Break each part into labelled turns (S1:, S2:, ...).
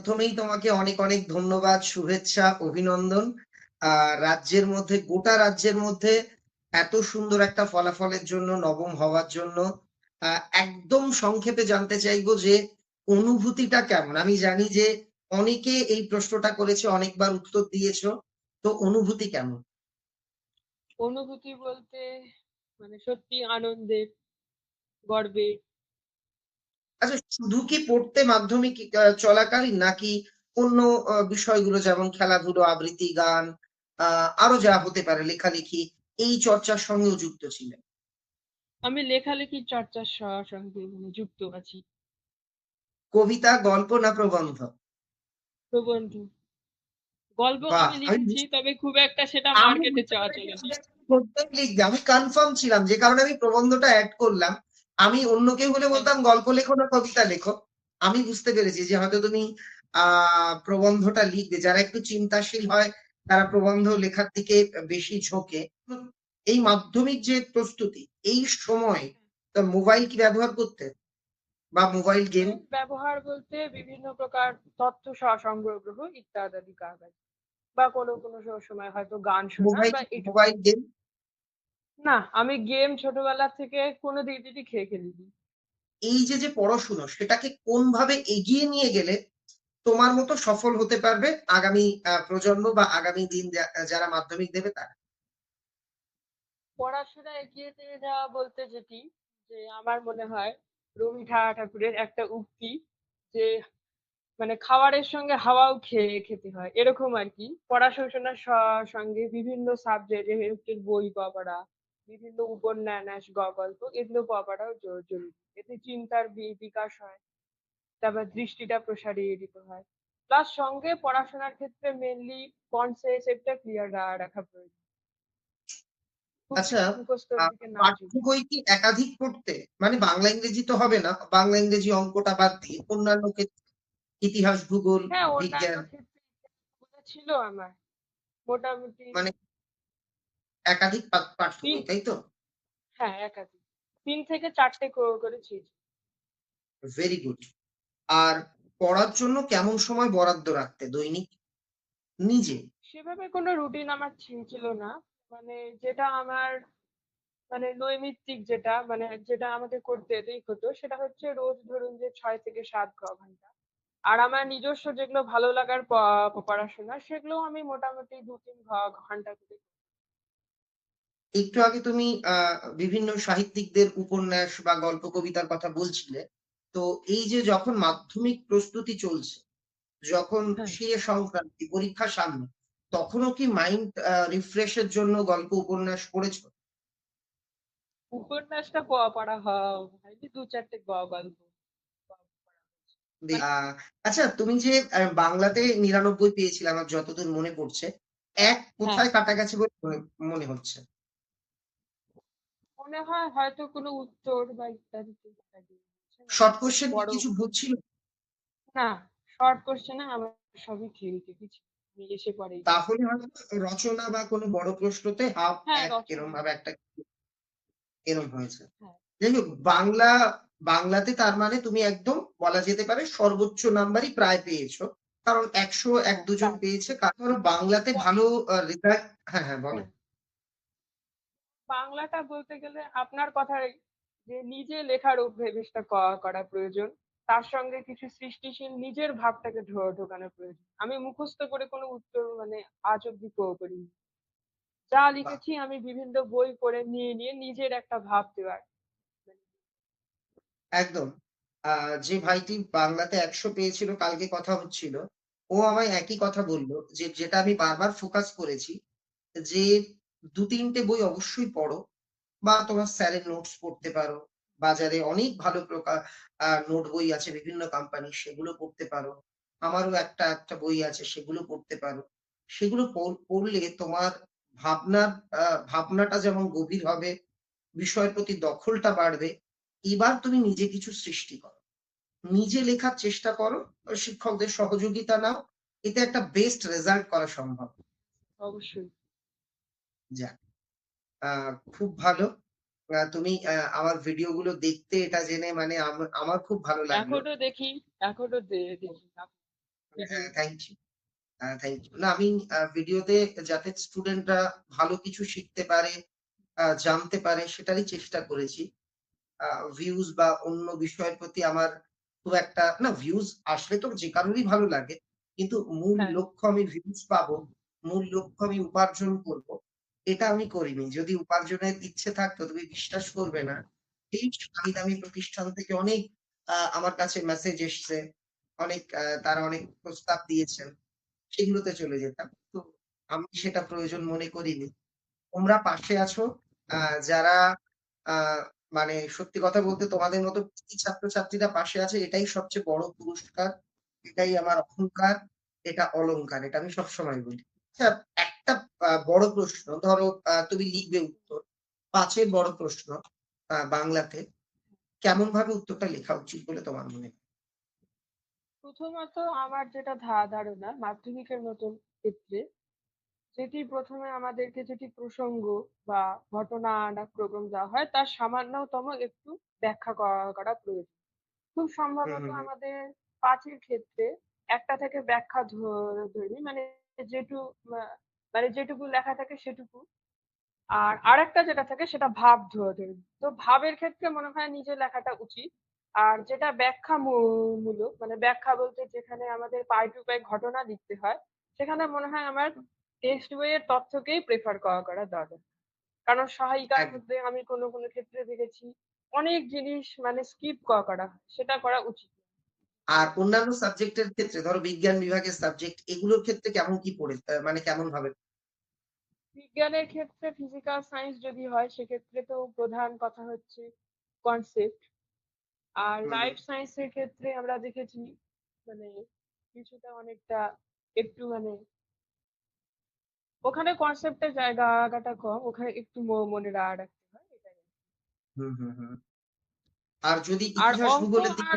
S1: প্রথমেই তোমাকে অনেক অনেক ধন্যবাদ, শুভেচ্ছা, অভিনন্দন। রাজ্যের মধ্যে, গোটা রাজ্যের মধ্যে এত সুন্দর একটা ফলাফলের জন্য, নবম হওয়ার জন্য একদম সংক্ষেপে জানতে চাইব যে অনুভূতিটা কেমন? আমি জানি যে অনেকে এই প্রশ্নটা করেছে, অনেকবার উত্তর দিয়েছ, তো অনুভূতি কেমন?
S2: অনুভূতি বলতে মানে সত্যি আনন্দের, গর্বের
S1: আচ্ছা শুধু কি পড়তে মাধ্যমিক চলাকালীন নাকি অন্য বিষয়গুলো যেমন খেলাধুলো আবৃত্তি গান আহ আরও যা হতে পারে লেখালেখি এই চর্চার সঙ্গেও যুক্ত ছিলেন?
S2: আমি লেখালেখির চর্চার সঙ্গে মানে যুক্ত আছি।
S1: কবিতা গল্প না প্রবন্ধ?
S2: প্রবন্ধ। গল্প আমি লিখেছি তবে খুব একটা সেটা মার্কেটে চাওয়া চলে না
S1: প্রত্যেক লিখবে আমি কনফার্ম ছিলাম যে কারণে আমি প্রবন্ধটা অ্যাড করলাম। আমি অন্য কেউ হলে বলতাম গল্প লেখো না কবিতা লেখো। আমি বুঝতে পেরেছি যে হয়তো তুমি আহ প্রবন্ধটা লিখবে। যারা একটু চিন্তাশীল হয় তারা প্রবন্ধ লেখার দিকে বেশি ঝোঁকে। এই মাধ্যমিক যে প্রস্তুতি এই সময় মোবাইল কি ব্যবহার করতে? বা মোবাইল গেম?
S2: ব্যবহার বলতে বিভিন্ন প্রকার তথ্য সংগ্রহ ইত্যাদি কাজ বা কোনো কোনো সময় হয়তো গান শোনা বা
S1: মোবাইল গেম?
S2: না আমি গেম ছোটবেলা থেকে কোনো দিক দিদি খেয়ে খেলিনি
S1: এই যে যে পড়াশুনো সেটাকে কোনভাবে এগিয়ে নিয়ে গেলে তোমার মতো সফল হতে পারবে আগামী প্রজন্ম বা আগামী দিন যারা মাধ্যমিক দেবে তারা?
S2: পড়াশোনা এগিয়ে নিয়ে যাওয়া বলতে যেটি যে আমার মনে হয় রবি ঠাকুরের একটা উক্তি যে মানে খাবারের সঙ্গে হাওয়াও খেয়ে খেতে হয়। এরকম আর কি। পড়াশোনার সঙ্গে বিভিন্ন সাবজেক্টের বই পড়া বিভিন্ন উপন্যাস গল্প এগুলো পড়াটাও জরুরি। এতে চিন্তার বিকাশ হয় তারপর দৃষ্টিটা প্রসারিত হয়। প্লাস সঙ্গে পড়াশোনার ক্ষেত্রে মেনলি কনসেপ্টটা ক্লিয়ার রাখা প্রয়োজন।
S1: আচ্ছা, পাঠ্য বই কি একাধিক পড়তে? মানে বাংলা ইংরেজি তো হবে না। বাংলা ইংরেজি অঙ্কটা বাদ দিয়ে অন্যান্য ক্ষেত্রে ইতিহাস ভূগোল
S2: হ্যাঁ
S1: বিজ্ঞান।
S2: ছিল আমার। মোটামুটি
S1: মানে একাধিক পা- পাঠ্য বই
S2: তিন-
S1: তাই তো?
S2: হ্যাঁ একাধিক। তিন থেকে চারটে করে করেছি
S1: ভেরি গুড আর পড়ার জন্য কেমন সময় বরাদ্দ রাখতে দৈনিক? নিজে?
S2: সেভাবে কোনো রুটিন আমার ছিল না। মানে যেটা আমার মানে নৈমিত্তিক যেটা মানে যেটা আমাকে করতে যেতেই হতো সেটা হচ্ছে রোজ ধরুন যে ছয় থেকে সাত ঘণ্টা। আর আমার নিজস্ব যেগুলো ভালো লাগার পড়াশোনা সেগুলো আমি মোটামুটি দু তিন ঘণ্টা করে
S1: একটু আগে তুমি আহ বিভিন্ন সাহিত্যিকদের উপন্যাস বা গল্প কবিতার কথা বলছিলে। তো এই যে যখন মাধ্যমিক প্রস্তুতি চলছে যখন
S2: হ্যাঁ।
S1: সে সংক্রান্তি পরীক্ষা সামনে তখনও কি মাইন্ড রিফ্রেশের জন্য গল্প উপন্যাস পড়েছো?
S2: উপন্যাসটা পড়া হ- হয়নি দু চারটে গল্প।
S1: আচ্ছা তুমি যে বাংলাতে নিরানব্বই পেয়েছিলে আমার যতদূর মনে পড়ছে এক কোথায় কাটা গেছে বলে মনে হচ্ছে?
S2: মনে হয় হয়তো কোনো উত্তর বা গিয়েছে।
S1: শর্ট কোশ্চেন কিছু বুঝছিল
S2: না শর্ট কোশ্চেনে আমার সবই এসে পরে
S1: তাহলে রচনা বা কোনো বড় প্রশ্নতে হাফ
S2: হ্যাঁ।
S1: এরম ভাবে একটা এরম হয়েছে
S2: হ্যাঁ।
S1: যাই হোক বাংলা বাংলাতে তার মানে তুমি একদম বলা যেতে পারে সর্বোচ্চ নাম্বারই প্রায় পেয়েছ কারণ একশো এক
S2: হ্যাঁ,
S1: দুজন। পেয়েছে কারণ বাংলাতে ভালো রেজাল্ট হ্যাঁ হ্যাঁ বলো
S2: বাংলাটা বলতে গেলে আপনার কথাই যে নিজে লেখার অভ্যাসটা করা প্রয়োজন। তার সঙ্গে কিছু সৃষ্টিশীল নিজের ভাবটাকে ঢোকানো প্রয়োজন। আমি মুখস্থ করে কোনো উত্তর মানে আজ অব্দি ক- করিনি। যা লিখেছি আমি বিভিন্ন বই পড়ে নিয়ে নিয়ে নিজের একটা ভাব দেওয়ার।
S1: একদম। আহ যে ভাইটি বাংলাতে একশো পেয়েছিল কালকে কথা হচ্ছিল ও আমায় একই কথা বলল যে যেটা আমি বারবার ফোকাস করেছি যে দু তিনটে বই অবশ্যই পড়ো বা তোমার স্যারের নোটস পড়তে পারো বাজারে অনেক ভালো প্রকার নোট বই আছে বিভিন্ন কোম্পানি সেগুলো পড়তে পারো। আমারও একটা একটা বই আছে, সেগুলো পড়তে পারো। সেগুলো পড়লে তোমার ভাবনার ভাবনাটা যেমন গভীর হবে, বিষয়ের প্রতি দখলটা বাড়বে, এবার তুমি নিজে কিছু সৃষ্টি করো। নিজে লেখার চেষ্টা করো, শিক্ষকদের সহযোগিতা নাও, এতে একটা বেস্ট রেজাল্ট করা সম্ভব।
S2: অবশ্যই।
S1: যাক। খুব ভালো। তুমি আমার ভিডিও গুলো দেখতে এটা জেনে মানে আমার খুব ভালো লাগল।
S2: এখনও দেখি এখনও দেখি।
S1: থ্যাংক ইউ থ্যাংক ইউ না আমি ভিডিওতে যাতে স্টুডেন্টরা ভালো কিছু শিখতে পারে জানতে পারে সেটারই চেষ্টা করেছি। ভিউজ বা অন্য বিষয়ের প্রতি আমার খুব একটা না ভিউজ আসলে তো যে কারোরই ভালো লাগে কিন্তু মূল
S2: হ্যাঁ।
S1: লক্ষ্য আমি ভিউজ পাবো মূল লক্ষ্য আমি উপার্জন করব এটা আমি করিনি। যদি উপার্জনের ইচ্ছে থাকতো, তুমি বিশ্বাস করবে না। এই নামি দামি প্রতিষ্ঠান থেকে অনেক আমার কাছে মেসেজ এসছে। অনেক তারা অনেক প্রস্তাব দিয়েছেন। সেগুলোতে চলে যেতাম। তো আমি সেটা প্রয়োজন মনে করিনি। তোমরা পাশে আছো যারা মানে সত্যি কথা বলতে তোমাদের মতো ছাত্রছাত্রীরা পাশে আছে, এটাই সবচেয়ে বড় পুরস্কার, এটাই আমার অহংকার, এটা অলংকার, এটা আমি সবসময় বলি। আচ্ছা একটা বড় প্রশ্ন। ধরো তুমি লিখবে উত্তর। পাঁচের বড় প্রশ্ন বাংলাতে। কেমন ভাবে উত্তরটা লেখা উচিত বলে তোমার মনে হয়?
S2: প্রথমত আমার যেটা ধারণা মাধ্যমিকের মতন ক্ষেত্রে যেটি প্রথমে আমাদেরকে যেটি প্রসঙ্গ বা ঘটনা প্রোগ্রাম দেওয়া হয় তার সামান্যতম একটু ব্যাখ্যা করা প্রয়োজন। খুব সম্ভবত আমাদের পাঁচের ক্ষেত্রে একটা থেকে ব্যাখ্যা ধরি মানে যেটু মানে যেটুকু লেখা থাকে সেটুকু। আর আরেকটা যেটা থাকে সেটা ভাব ধরে তো ভাবের ক্ষেত্রে মনে হয় নিজে লেখাটা উচিত। আর যেটা ব্যাখ্যা মূলক মানে ব্যাখ্যা বলতে যেখানে আমাদের পাই টু পাই ঘটনা লিখতে হয় সেখানে মনে হয় আমার টেক্সট বইয়ের তথ্যকেই প্রেফার করা করা দরকার। কারণ সহায়িকার মধ্যে আমি কোনো কোনো ক্ষেত্রে দেখেছি অনেক জিনিস মানে স্কিপ করা করা সেটা করা উচিত।
S1: আর অন্যান্য সাবজেক্টের ক্ষেত্রে ধরো বিজ্ঞান বিভাগের সাবজেক্ট এগুলোর ক্ষেত্রে কেমন কি পড়ে? মানে কেমন ভাবে
S2: বিজ্ঞানের ক্ষেত্রে ফিজিক্যাল সায়েন্স যদি হয় সেক্ষেত্রে তো প্রধান কথা হচ্ছে কনসেপ্ট আর। লাইফ সায়েন্সের ক্ষেত্রে আমরা দেখেছি মানে কিছুটা অনেকটা একটু মানে ওখানে কনসেপ্টের জায়গাটা কম ওখানে একটু মনে রাখতে হয় এটাই
S1: হুম হুম হুম। আর যদি ইতিহাস ভূগোলের দিকে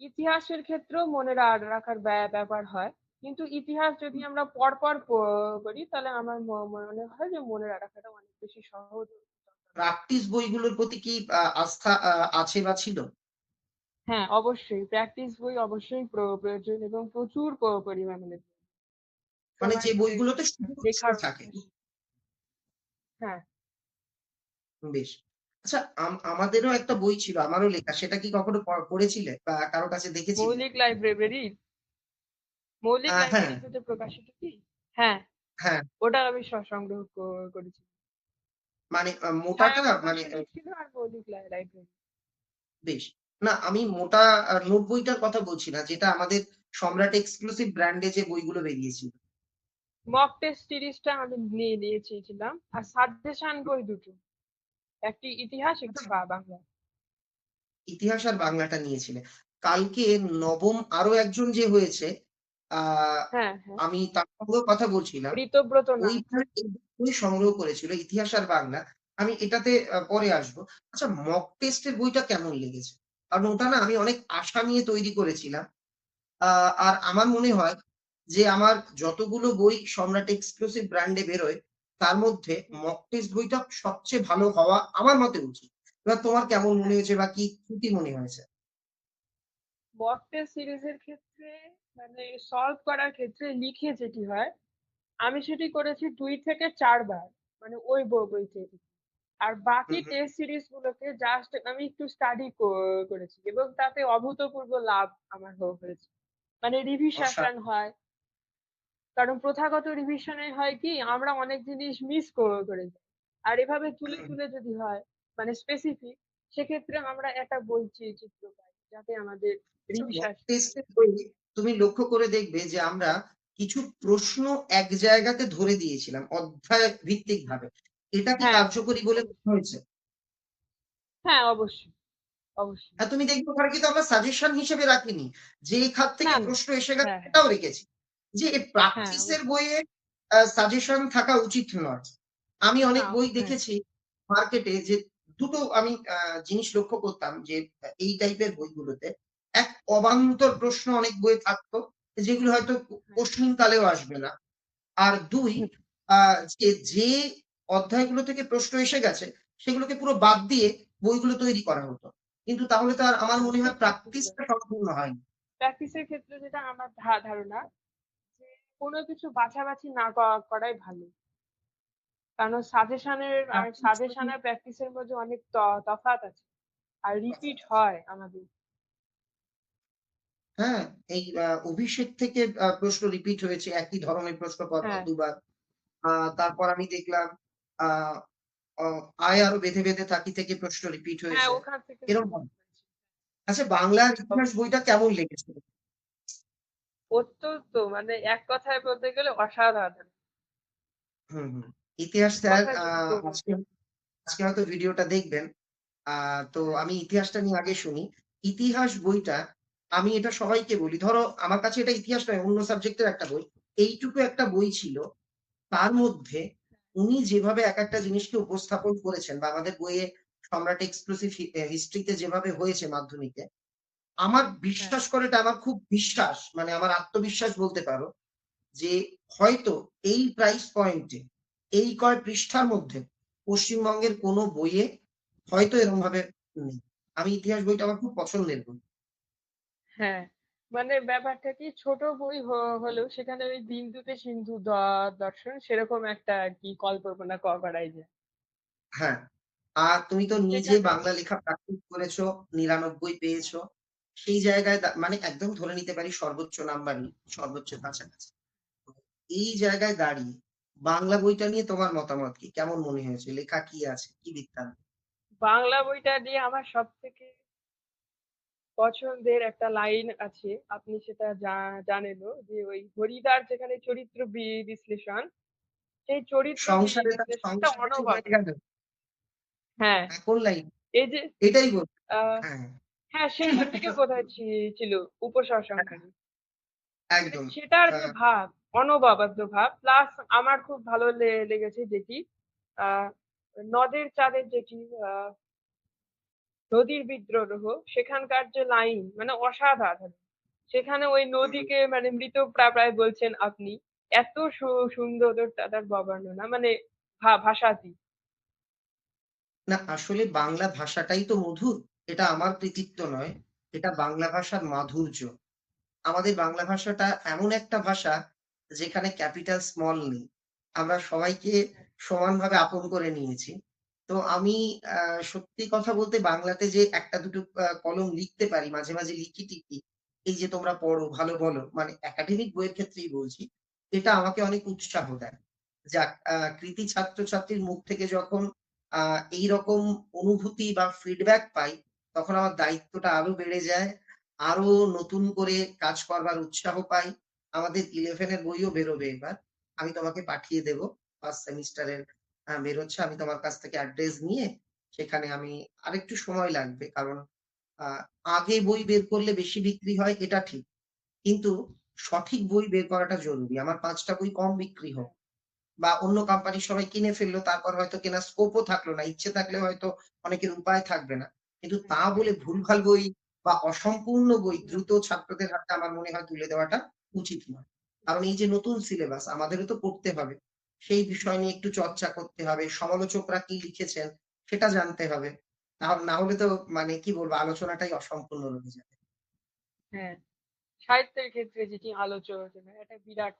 S2: ইতিহাসের ক্ষেত্রেও মনে রাখার ব্যা- ব্যাপার হয়। কিন্তু ইতিহাস যদি আমরা পরপর করি তাহলে আমার মনে হয় যে মনে রাখাটা অনেক বেশি সহজ
S1: প্র্যাকটিস বইগুলোর প্রতি কি আস্থা আছে বা ছিল?
S2: হ্যাঁ অবশ্যই। প্র্যাকটিস বই অবশ্যই প্রয়োজন এবং প্রচুর পরিমাণে
S1: মানে যে বইগুলোতে শুধু
S2: লেখার
S1: থাকে।
S2: হ্যাঁ।
S1: বেশ। আচ্ছা আম- আমাদেরও একটা বই ছিল আমারও লেখা। সেটা কি কখনো পড়েছিলে বা কারও কাছে দেখেছিলে?
S2: মৌলিক লাইব্রেরি মৌলিক
S1: আহ, হ্যাঁ।
S2: প্রকাশিত কি? হ্যাঁ।
S1: হ্যাঁ।
S2: ওটা আমি সংগ্রহ করেছি।
S1: মানে আহ, মোটাটা মানে
S2: ছিল আর মৌলিক লাইব্রেরি
S1: বেশ। না আমি মোটা নোট বইটার কথা বলছি না যেটা আমাদের সম্রাট এক্সক্লুসিভ ব্র্যান্ডে যে বইগুলো বেরিয়েছিল।
S2: মক টেস্ট সিরিজটা আমি নিয়ে নিয়েছিলাম আর সাজেশন বই দুটো। একটি ইতিহাস একটি
S1: আচ্ছা।
S2: বাংলা।
S1: ইতিহাস আর বাংলাটা নিয়েছিলে। কালকে নবম আরও একজন যে হয়েছে
S2: হ্যাঁ হ্যাঁ
S1: আমি তার সঙ্গেও কথা বলছিলাম
S2: ঋতব্রত না।
S1: বই সংগ্রহ করেছিল ইতিহাস আর বাংলা। আমি এটাতে পরে আসব। আচ্ছা মক টেস্টের বইটা কেমন লেগেছে? কারণ ওটা না আমি অনেক আশা নিয়ে তৈরি করেছিলাম। আর আমার মনে হয় যে আমার যতগুলো বই সম্রাট এক্সক্লুসিভ ব্র্যান্ডে বেরোয় তার মধ্যে মক টেস্ট বইটা সবচেয়ে ভালো হওয়া আমার মতে উচিত। এবার তোমার কেমন মনে হয়েছে বা কি ত্রুটি মনে হয়েছে?
S2: মক টেস্ট সিরিজের ক্ষেত্রে মানে সলভ করার ক্ষেত্রে লিখে যেটি হয় আমি সেটি করেছি দুই থেকে চারবার মানে ওই বই থেকে আর বাকি। টেস্ট সিরিজ গুলোকে জাস্ট আমি একটু স্টাডি করেছি এবং তাতে অভূতপূর্ব লাভ আমার হয়েছে। মানে রিভিশন হয়। কারণ প্রথাগত রিভিশনে হয় কি আমরা অনেক জিনিস মিস করে যাই। আর এভাবে তুলে তুলে যদি হয় মানে স্পেসিফিক সেক্ষেত্রে আমরা একটা বই চিত্র পাই যাতে আমাদের রিভিশন
S1: বই তুমি লক্ষ্য করে দেখবে যে আমরা কিছু প্রশ্ন এক জায়গাতে ধরে দিয়েছিলাম অধ্যায় ভিত্তিক ভাবে এটা কি
S2: হ্যাঁ।
S1: কার্যকরী বলে মনে হয়েছে
S2: হ্যাঁ অবশ্যই অবশ্যই
S1: আর তুমি দেখবে ওখানে কিন্তু আমরা সাজেশন হিসেবে রাখিনি যে খাত থেকে। প্রশ্ন এসে গেছে
S2: হ্যাঁ।
S1: সেটাও রেখেছি যে প্র্যাকটিসের বইয়ে সাজেশন থাকা উচিত নয় আমি অনেক বই
S2: হ্যাঁ।
S1: দেখেছি মার্কেটে যে দুটো আমি জিনিস লক্ষ্য করতাম যে এই টাইপের বইগুলোতে এক অবান্তর প্রশ্ন অনেক বই থাকতো যেগুলো হয়তো কোশ্চিন কালেও আসবে না। আর দুই যে যে অধ্যায়গুলো থেকে প্রশ্ন এসে গেছে সেগুলোকে পুরো বাদ দিয়ে বইগুলো তৈরি করা হতো। কিন্তু তাহলে তো আর আমার মনে হয় প্র্যাকটিসটা সম্পূর্ণ হয়নি।
S2: প্র্যাকটিসের ক্ষেত্রে যেটা আমার ধারণা যে কোনো কিছু বাছাবাছি না করাই ভালো। কারণ সাজেশনের আর সাজেশন আর প্র্যাকটিসের মধ্যে অনেক তফাৎ আছে। আর রিপিট হয় আমাদের।
S1: হ্যাঁ, এই অভিষেক থেকে প্রশ্ন রিপিট হয়েছে। একই ধরনের প্রশ্ন পরপর
S2: হ্যাঁ।
S1: দুবার। তারপর আমি দেখলাম আয় আরও বেঁধে, বেঁধে থাকি থেকে প্রশ্ন রিপিট
S2: হ্যাঁ,
S1: হয়েছে। এরকম। আচ্ছা বাংলার ইতিহাস বইটা কেমন লেগেছে?
S2: অত্যন্ত মানে এক কথায় বলতে গেলে অসাধারণ।
S1: হুম, হুম। ইতিহাস স্যার আজকে আজকে হয়তো ভিডিওটা দেখবেন। তো। আমি ইতিহাসটা নিয়ে আগে শুনি। ইতিহাস বইটা আমি এটা সবাইকে বলি। ধরো আমার কাছে এটা ইতিহাস নয়, অন্য সাবজেক্টের একটা বই। এইটুকু একটা বই ছিল। তার মধ্যে উনি যেভাবে এক একটা জিনিসকে উপস্থাপন করেছেন বা আমাদের বইয়ে সম্রাট এক্সক্লুসিভ হিস্ট্রিতে যেভাবে হয়েছে মাধ্যমিকে, আমার
S2: হ্যাঁ।
S1: বিশ্বাস করে এটা আমার খুব বিশ্বাস মানে আমার আত্মবিশ্বাস বলতে পারো যে হয়তো এই প্রাইস পয়েন্টে এই কয় পৃষ্ঠার মধ্যে পশ্চিমবঙ্গের কোনো বইয়ে হয়তো এরকমভাবে নেই। আমি ইতিহাস বইটা আমার খুব পছন্দের বই।
S2: হ্যাঁ, মানে ব্যাপারটা কি ছোট বই হ হলেও সেখানে ওই বিন্দুতে সিন্ধু দ দর্শন সেরকম একটা আরকি কল্পনা ক করাই যায়।
S1: হ্যাঁ, আর তুমি তো নিজে বাংলা লেখা প্র্যাকটিস করেছ, ৯৯ পেয়েছ। সেই জায়গায় দা মানে একদম ধরে নিতে পারি সর্বোচ্চ নাম্বারই, সর্বোচ্চ কাছাকাছি। তো এই জায়গায় দাঁড়িয়ে বাংলা বইটা নিয়ে তোমার মতামত কি? কেমন মনে হয়েছে? লেখা কি আছে? কি বৃত্তান্ত?
S2: বাংলা বইটা দিয়ে আমার সবথেকে পছন্দের একটা লাইন আছে। আপনি সেটা জা জানেনও যে ওই হরিদার যেখানে চরিত্র বি বিশ্লেষণ, সেই চরিত্র।
S1: হয়ে?
S2: হ্যাঁ,
S1: কোন লাইন?
S2: এই যে
S1: এটাই বল হ্যাঁ,
S2: হ্যাঁ, শেষের দিকে ছিল
S1: হ্যাঁ,
S2: মানে
S1: একদম।
S2: সেটার যে ভাব, অনবদ্য ভাব প্লাস আমার খুব ভালো লেগেছে যেটি নদের চাঁদের যেটি আ নদীর বিদ্রোহ সেখানকার যে লাইন মানে অসাধারণ। সেখানে ওই নদীকে মানে মৃতপ্রা প্রায় বলছেন আপনি। এত সুন্দর তার বর্ণনা মানে ভা ভাষাতী।
S1: না আসলে বাংলা ভাষাটাই তো মধুর। এটা আমার কৃতিত্ব নয়। এটা বাংলা ভাষার মাধুর্য। আমাদের বাংলা ভাষাটা এমন একটা ভাষা যেখানে ক্যাপিটাল স্মল নেই। আমরা সবাইকে সমানভাবে আপন করে নিয়েছি। তো আমি সত্যি কথা বলতে বাংলাতে যে ১ টা ২ টো আ কলম লিখতে পারি, মাঝে, মাঝে লিখি-টিখি। এই যে তোমরা পড়ো, ভালো বলো। মানে একাডেমিক বইয়ের ক্ষেত্রেই বলছি। এটা আমাকে অনেক উৎসাহ দেয়। যাক কৃতী ছাত্রছাত্রীর মুখ থেকে যখন আ এইরকম অনুভূতি বা ফিডব্যাক পাই, তখন আমার দায়িত্বটা আরও বেড়ে যায়। আরও নতুন করে কাজ করবার উৎসাহ পাই। আমাদের 11 এর বইও বেরোবে এবার। আমি তোমাকে পাঠিয়ে দেব। ফার্স্ট সেমিস্টারের আ বেরোচ্ছে। আমি তোমার কাছ থেকে অ্যাড্রেস নিয়ে সেখানে আমি আরেকটু সময় লাগবে। কারণ আগে বই বের করলে বেশি বিক্রি হয় এটা ঠিক। কিন্তু সঠিক বই বের করাটা জরুরি। আমার পাঁচটা বই কম বিক্রি হোক। বা অন্য কোম্পানির সবাই কিনে ফেলল তারপর হয়তো কেনার স্কোপও থাকল না। ইচ্ছে থাকলে হয়তো অনেকের উপায় থাকবে না। কিন্তু তা বলে ভুলভাল বই বা অসম্পূর্ণ বই দ্রুত ছাত্রদের হাতে আমার মনে হয় তুলে দেওয়াটা উচিত নয়। কারণ এই যে নতুন সিলেবাস আমাদেরও তো পড়তে হবে। সেই বিষয় নিয়ে একটু চর্চা করতে হবে। সমালোচকরা কি লিখেছেন সেটা জানতে হবে। না হলে তো মানে কি বলব আলোচনাটাই অসম্পূর্ণ রয়ে যাবে।
S2: হ্যাঁ, সাহিত্যের ক্ষেত্রে যেটি আলোচনা এটা বিরাট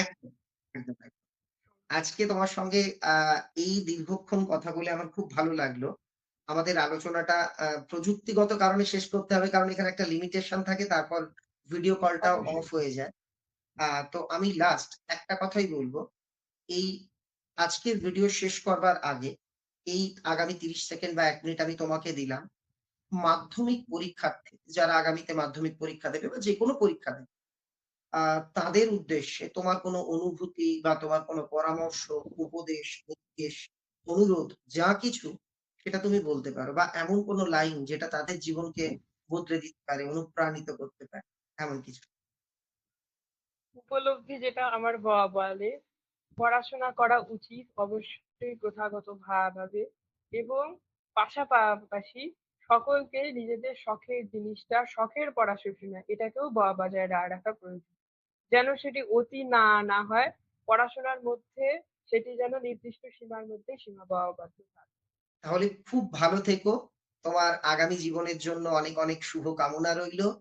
S1: একদম, একদম, একদম। আজকে তোমার সঙ্গে এই দীর্ঘক্ষণ কথা বলে আমার খুব ভালো লাগল। আমাদের আলোচনাটা প্রযুক্তিগত কারণে শেষ করতে হবে। কারণ এখানে একটা লিমিটেশন থাকে। তারপর ভিডিও কলটাও অফ হয়ে যায়। তো আমি লাস্ট একটা কথাই বলব। এই আজকের ভিডিও শেষ করবার আগে এই আগামী ৩০ সেকেন্ড বা ১ মিনিট আমি তোমাকে দিলাম। মাধ্যমিক পরীক্ষার্থী যারা আগামীতে মাধ্যমিক পরীক্ষা দেবে বা যেকোনো পরীক্ষা দেবে। তাদের উদ্দেশ্যে তোমার কোনো অনুভূতি বা তোমার কোনো পরামর্শ, উপদেশ, নির্দেশ, অনুরোধ যা কিছু সেটা তুমি বলতে পারো বা এমন কোনো লাইন যেটা তাদের জীবনকে বদলে দিতে পারে, অনুপ্রাণিত করতে পারে, এমন কিছু।
S2: উপলব্ধি যেটা আমার বাবা বলে পড়াশোনা করা উচিত অবশ্যই প্রথাগত ভাবে এবং পাশাপাশি সকলকে নিজেদের শখের জিনিসটা শখের পড়াশোনা এটাকেও বজায় রাখা প্রয়োজন। যেন সেটি অতি না না হয়, পড়াশোনার মধ্যে সেটি যেন নির্দিষ্ট সীমার মধ্যে সীমাবদ্ধ।
S1: তাহলে খুব ভালো থেকো। তোমার আগামী জীবনের জন্য অনেক, অনেক শুভ কামনা রইল।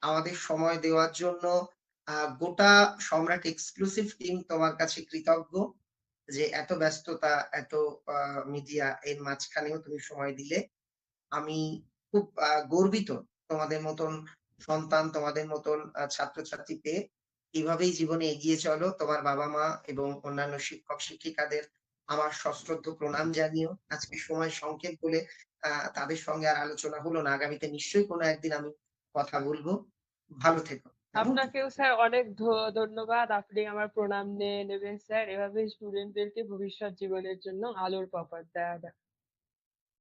S1: আমাদের সময় দেওয়ার জন্য। গোটা সম্রাট এক্সক্লুসিভ টিম তোমার কাছে কৃতজ্ঞ। যে এত ব্যস্ততা, এত মিডিয়া এর মাঝখানেও তুমি সময় দিলে। আমি খুব গর্বিত তোমাদের মতন সন্তান, তোমাদের মতন ছাত্রছাত্রী পেয়ে। এভাবেই জীবনে এগিয়ে চলো। তোমার বাবা-মা এবং অন্যান্য শিক্ষক-শিক্ষিকাদের আমার সশ্রদ্ধ প্রণাম জানিও। আজকে সময় সংক্ষেপ বলে তাদের সঙ্গে আর আলোচনা হলো না। আগামীতে নিশ্চয়ই কোনো একদিন আমি কথা বলব ভালো থেকো।
S2: আপনাকেও স্যার অনেক ধন্যবাদ। আপনি আমার প্রণাম নিয়ে নেবেন স্যার। এভাবেই স্টুডেন্টদেরকে ভবিষ্যৎ জীবনের জন্য আলোর পথ দেখাবেন।